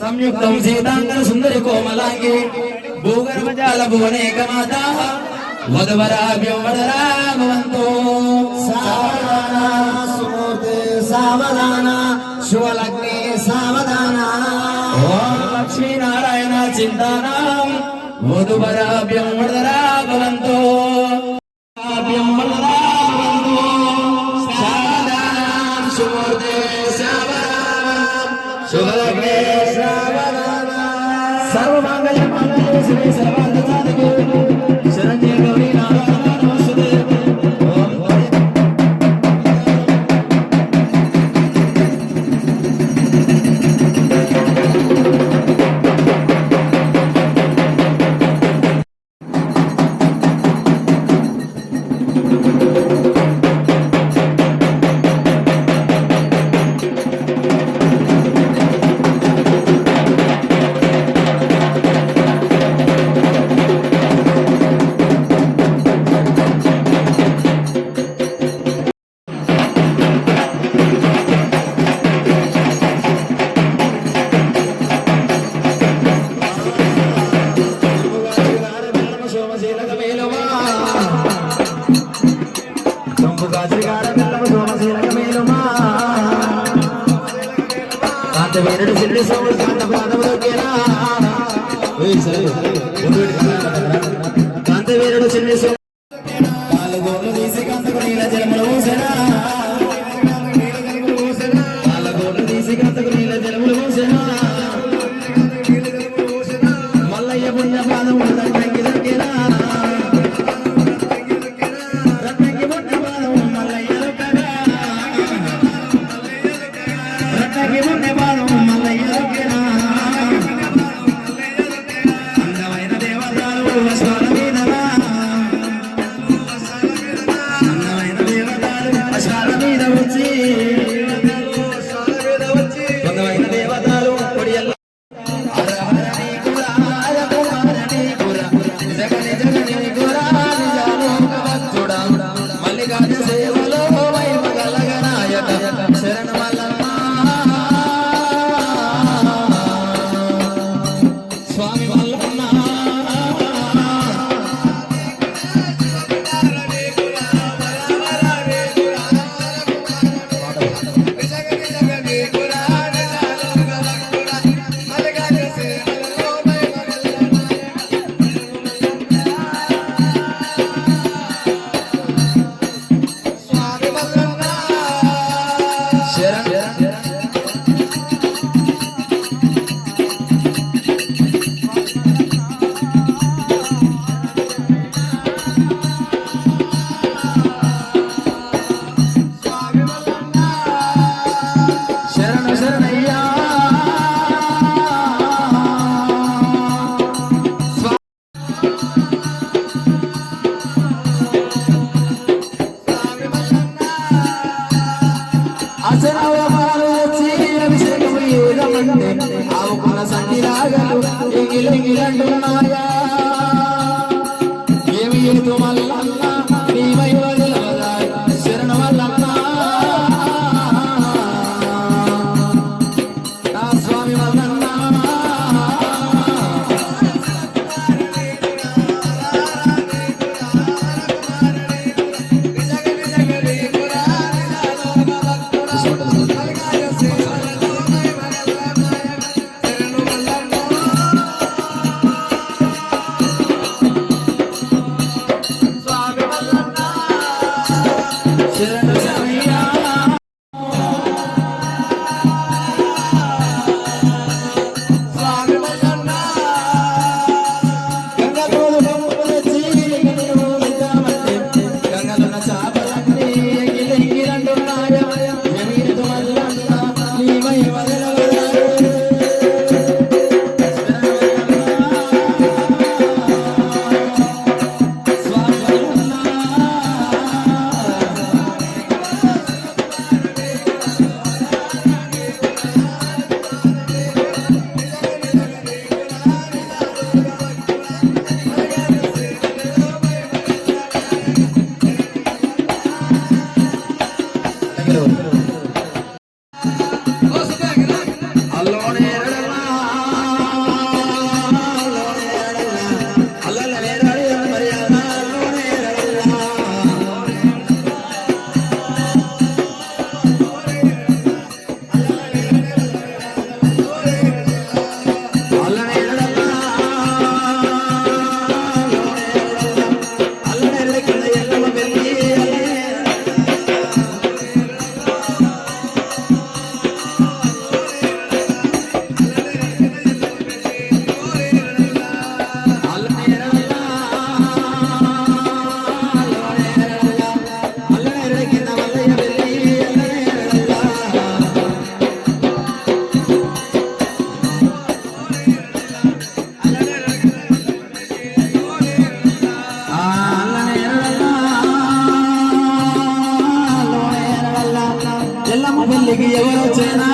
సంయుక్తం సీతాంగన సుందరి కోమలాంగి భూగర్భజాల భువనేక మాత వధవరాభ్యవధరాభవంతో సావధాన సుమూర్తి సావధాన శివలా സന്താനം വധുപരാഭ്യം വളരാ ഭവന്തോ ആഭ്യം വളരാ ഭവന്തോ സാധാനം സുഹൃത്തെ സാവരാം സുഹൃത്തെ സാവരാം സർവമംഗളമംഗളേ ശ്രീ സർവാന്തസാധകേ సరే సరే. நாகலும் எங்கிலும் இரண்டு Rồi. పెళ్ళికి ఎవరు వచ్చినా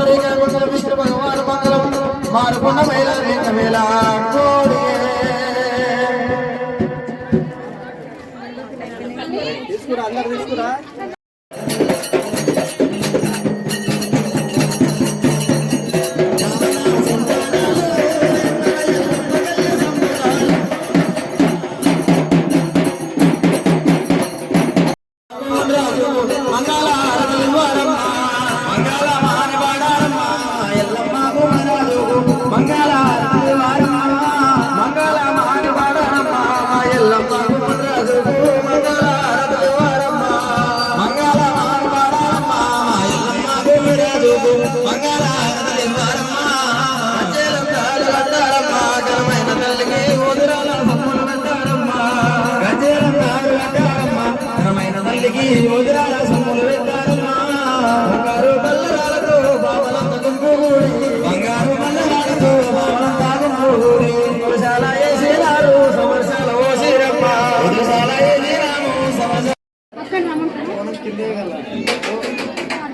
రేఖ కొండ విష్ణు భగవాన్ మంగళం. తీసుకురా అందరు తీసుకురా.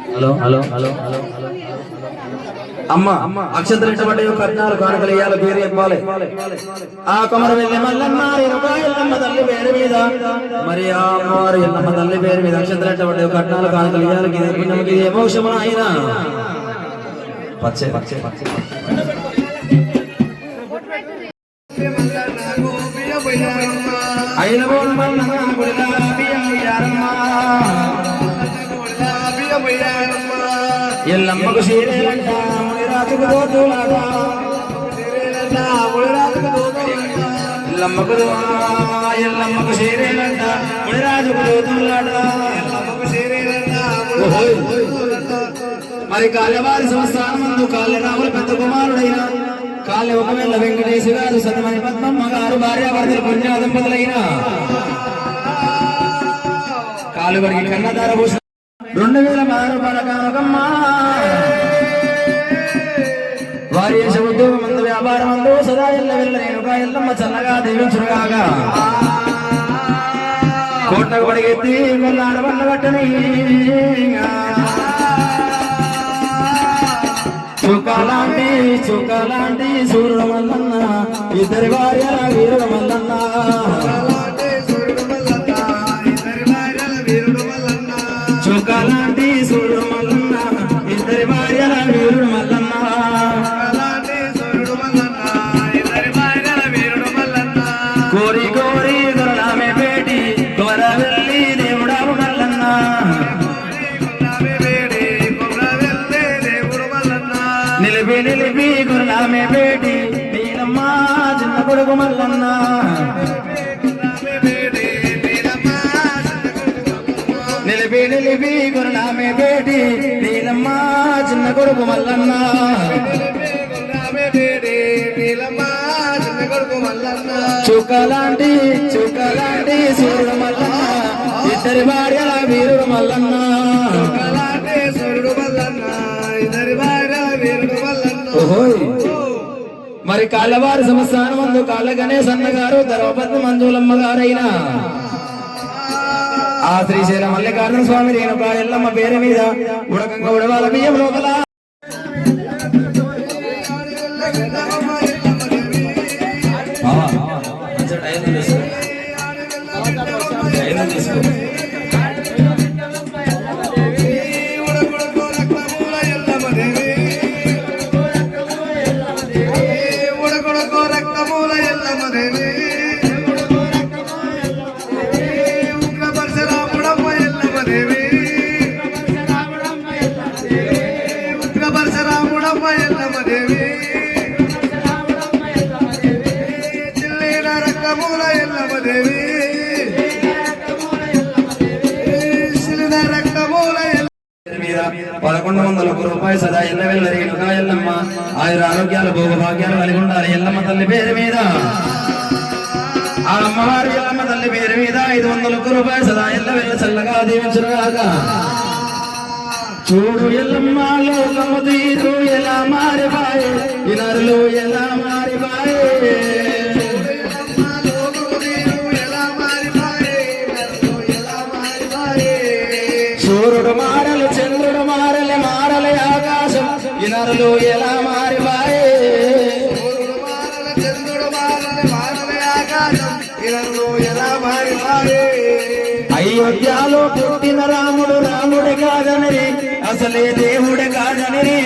Hello hello hello hello. అమ్మ ఇష్టపడే కట్నాలు కానుకలు ఇయ్యాల పేరు చెప్పాలి. ఆ కొమర వెళ్ళి మల్లమ్మ తల్లి పేరు మీద. మరి ఆ అమ్మవారు ఎల్లమ్మ తల్లి పేరు మీద అక్షంతలు ఇష్టపడే కట్నాలు కానుకలు ఇయ్యాలి. పుణ్యముకి ఇది మోక్షము ఆయన. పచ్చే పచ్చే పచ్చే. అయిన బోల్ మల్లమ్మ గుడిలా బియ్యం ఎల్లమ్మకు సీరేలంట మునిరాజుకు దోతులాట ఎల్లమ్మకు దో- ఎల్లమ్మకు మరి కాళ్ళవారి సంస్థానం ముందు పెద్ద కుమారుడైన కాళ్ళ ఒకవేళ వెంకటేశ్ గారు సతమని పద్మమ్మ గారు భార్యాభర్తలు పుణ్య దంపతులైన కాలువరికి కన్నదార భూషణ. రెండు వేల మారు పడకనకమ్మా వారి యశ ఉద్యోగం అందు వ్యాపారం అందు సదా ఎల్ల వెళ్ళ నేను ఎల్లమ్మ చల్లగా దీవించుగాక కోటకు పడిగెత్తి కొల్లాడ బండ పట్టని చుక్కలాంటి చుక్కలాంటి సూర్యుడు మల్లన్న ఇద్దరి భార్య వీరుడు మల్లన్న. కొడుకు మల్లన్న. నిలిపి నిలిపి గురలామె పేటి నీలమ్మ చిన్న కొడుకు మల్లన్న. చుక్కలాంటి చుక్కలాంటి సూర్యుడు మల్లన్న. ఇద్దరి భార్యల వీరుడు మల్లన్న. ఓహోయ్. మరి కాలవారి సంస్థానం అందు కాళ్ళ గణేశ్ అన్న గారు ధర్మపత్ని మంజులమ్మ గారైన. ఆ శ్రీశైల మల్లికార్జున స్వామి రేణుక ఎల్లమ్మ పేరు మీద ఉడకంగా ఉడవాల. బియ్యం లోపల. బావా, పదకొండు వందల ఒక రూపాయి సదా ఎల్ల వెళ్ళ ఎల్లమ్మ ఆయుర ఆరోగ్యాలు భోగభాగ్యాలు కలిగి ఉండాలి ఎల్లమ్మ తల్లి పేరు మీద. ఆ అమ్మవారి ఎల్లమ్మ తల్లి పేరు మీద ఐదు వందల ఒక్క రూపాయి సదా ఎల్ల వెళ్ళ చల్లగా దీవించుగాక చూడు ఎల్లమ్మ లోకము తీరు ఎలా మారిపాయే? ఇనరులు ఎలా మారిపాయే? సూర్యుడు మారలు చంద్రుడు మారలే మారలే ఆకాశం. ఇనరులు ఎలా మారిపాయే అయోధ్యలో పుట్టిన రాముడు రాముడే కాదని అసలే దేవుడే కాదని.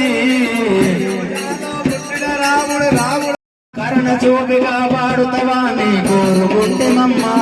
రాముడు రాముడు. కరణ చూపిగా పాడుతవా? నీ కోరుకుంటున్నమ్మా